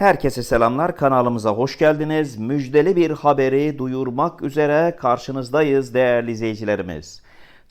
Herkese selamlar kanalımıza hoş geldiniz. Müjdeli bir haberi duyurmak üzere karşınızdayız değerli izleyicilerimiz.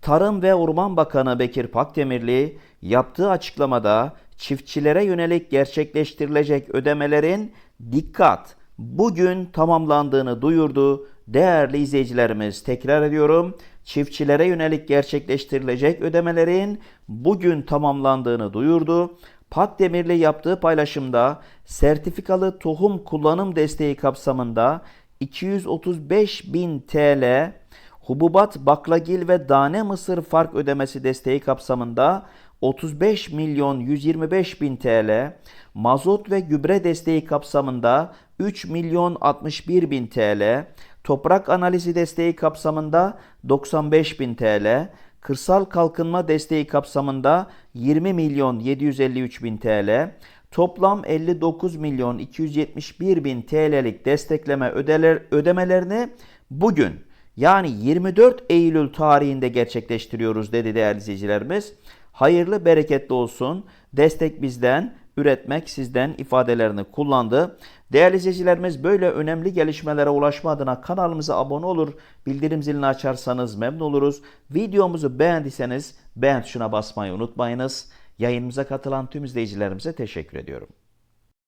Tarım ve Orman Bakanı Bekir Pakdemirli yaptığı açıklamada çiftçilere yönelik gerçekleştirilecek ödemelerin dikkat bugün tamamlandığını duyurdu. Değerli izleyicilerimiz tekrar ediyorum. Çiftçilere yönelik gerçekleştirilecek ödemelerin bugün tamamlandığını duyurdu. Pakdemirli yaptığı paylaşımda sertifikalı tohum kullanım desteği kapsamında 235 bin TL, hububat, baklagil ve tane mısır fark ödemesi desteği kapsamında 35 milyon 125 bin TL, mazot ve gübre desteği kapsamında 3 milyon 61 bin TL, toprak analizi desteği kapsamında 95 bin TL, kırsal kalkınma desteği kapsamında 20 milyon 753 bin TL, toplam 59 milyon 271 bin TL'lik destekleme ödeler, ödemelerini bugün yani 24 Eylül tarihinde gerçekleştiriyoruz dedi değerli izleyicilerimiz. Hayırlı bereketli olsun. Destek bizden, üretmek sizden ifadelerini kullandı. Değerli izleyicilerimiz böyle önemli gelişmelere ulaşma adına kanalımıza abone olur, bildirim zilini açarsanız memnun oluruz. Videomuzu beğendiyseniz beğen tuşuna basmayı unutmayınız. Yayınımıza katılan tüm izleyicilerimize teşekkür ediyorum.